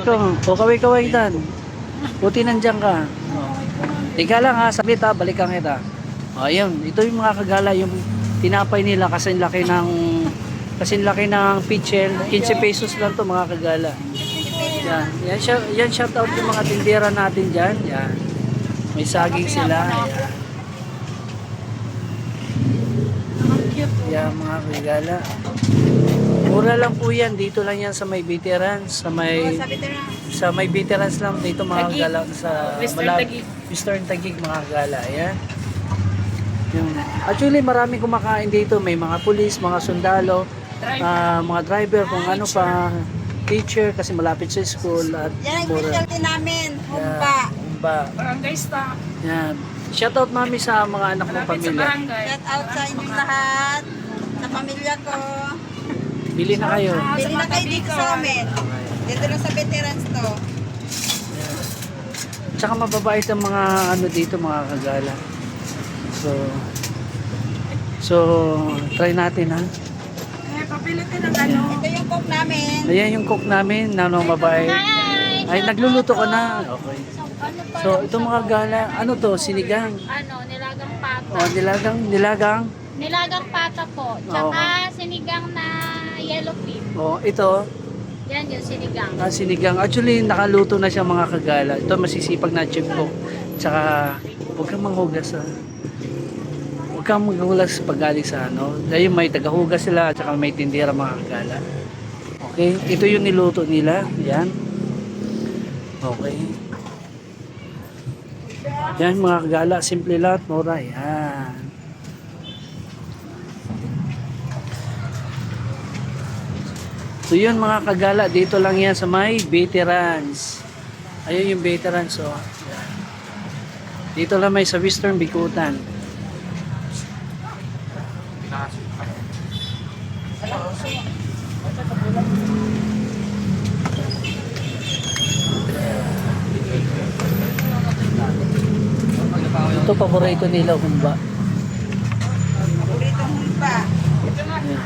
Ikaw, o kaway-kaway dan. Buti nandiyan ka. Oh. Lang ha, saglit ha, balikan kita. O, ayun, ito yung mga kagala, yung tinapay nila kasi laki ng kasi laki ng pitchel, 15 pesos lang to mga kagala. Yan, yan, shout, yan shout out yung mga tindera natin dyan. Yan. May saging sila. Yan. Yan mga kagala. Mura lang po yan. Dito lang yan sa may veterans. Sa may sa may veterans lang dito mga Taguig. gala sa Western Malab- Taguig. Western Taguig mga gala. Yan. Yung, actually marami kumakain dito. May mga pulis, mga sundalo, Drive. ah, mga driver, kung ano pa, teacher kasi malapit sa school at Yan ang specialty namin, humba. Yan, humba. Barangay staff. Yan. Shout out mami sa mga anak ng Malapit sa pamilya. Shout out sa inyong lahat, sa pamilya ko. Bili na kayo. Ah, Bili na kayo dito sa amin. Dito lang sa veterans to. Tsaka mababait ang mga ano dito mga kagala. So So try natin ha. Eh, papilitin ang ano. Ito yung cook namin. Ayan yung cook namin, nano mabait. Ay nagluluto ko na. Okay. So ito mga gala, ano to, sinigang. ano, nilagang pata. O nilagang, nilagang. Nilagang pata po. Tsaka sinigang na yellow pea. O ito, Yan yung sinigang. ah, sinigang. Actually nakaluto na siya mga kagala. Ito masisipag na chip cook. Tsaka huwag kang manghugas ha. Huwag kang maghugas pag galing sa ano. Dahil may tagahugas sila at saka may tindera mga kagala. Okay, ito yung niluto nila. Yan. Okay. Yan mga kagala, simple lahat, mura. Yan. So yun mga kagala, dito lang yan sa may veterans. Ayun yung veterans oh. Dito lang may sa Western Bikutan. Ito paborito nila humba. Paboritong humba. Yan.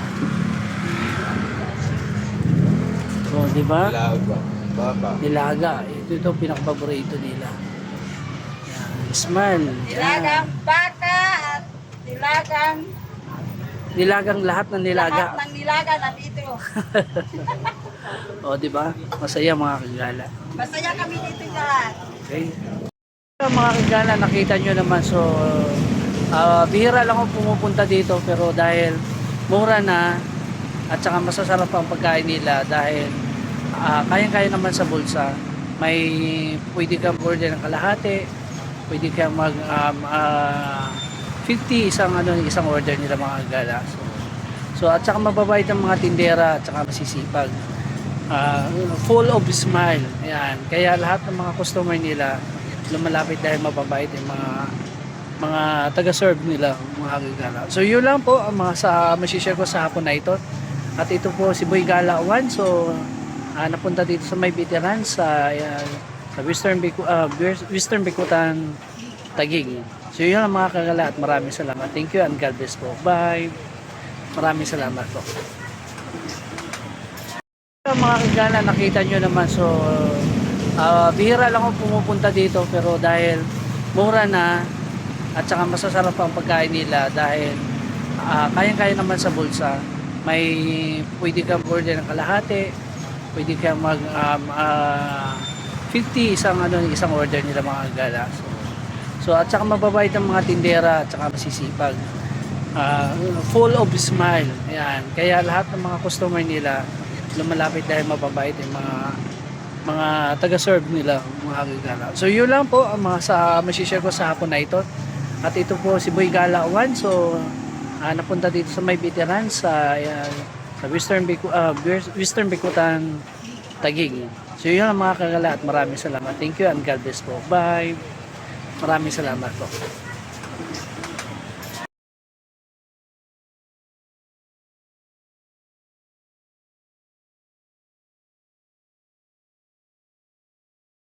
So, di ba? Laga. Baba. Nilaga. Ito ito pinakapaborito nila. Yan. Smile. Nilagang baka at nilagang Nilagang lahat ng nilaga. lahat ng nilaga nandito. O, di ba? Masaya mga kagala. Masaya kami dito lahat. Okay. Mga kagala, nakita nyo naman. So, ah, bihira lang ako pumupunta dito. Pero dahil mura na at saka masasarap ang pagkain nila dahil ah, kayang-kaya naman sa bulsa. May pwede kang order ng kalahati. Pwede kang mag um, ah, 50 isang ano isang order nila mga kagala. So, so at saka mababait ang mga tindera at saka masisipag. Ah, full of smile. Ayan. Kaya lahat ng mga customer nila lumalapit dahil mababait yung mga mga taga-serve nila, mga gagala. So yun lang po ang mga sa masishare ko sa hapon na ito. At ito po si Boy Gala 1. So ah, napunta dito sa may veteran sa sa Western Bicu ah, Western Bikutan Tagig. So yun lang mga kagala at maraming salamat. Thank you and God bless po. Bye. Maraming salamat po. Mga kagala, nakita nyo naman. So, ah, bihira lang ako pumupunta dito. Pero dahil mura na at saka masasarap ang pagkain nila dahil ah, kayang-kaya naman sa bulsa. May pwede kang order ng kalahati. Pwede kang mag um, ah, 50 isang ano isang order nila mga kagala. So, so at saka mababait ang mga tindera at saka masisipag. Ah, full of smile. Ayan. Kaya lahat ng mga customer nila lumalapit dahil mababait yung mga mga taga-serve nila, mga gagala. So yun lang po ang mga sa masishare ko sa hapon na ito. At ito po si Boy Gala 1. So ah, napunta dito sa may veteran sa ayan, sa Western Bicu ah, Western Bikutan Tagig. So yun lang mga kagala at maraming salamat. Thank you and God bless po. Bye. Maraming salamat po.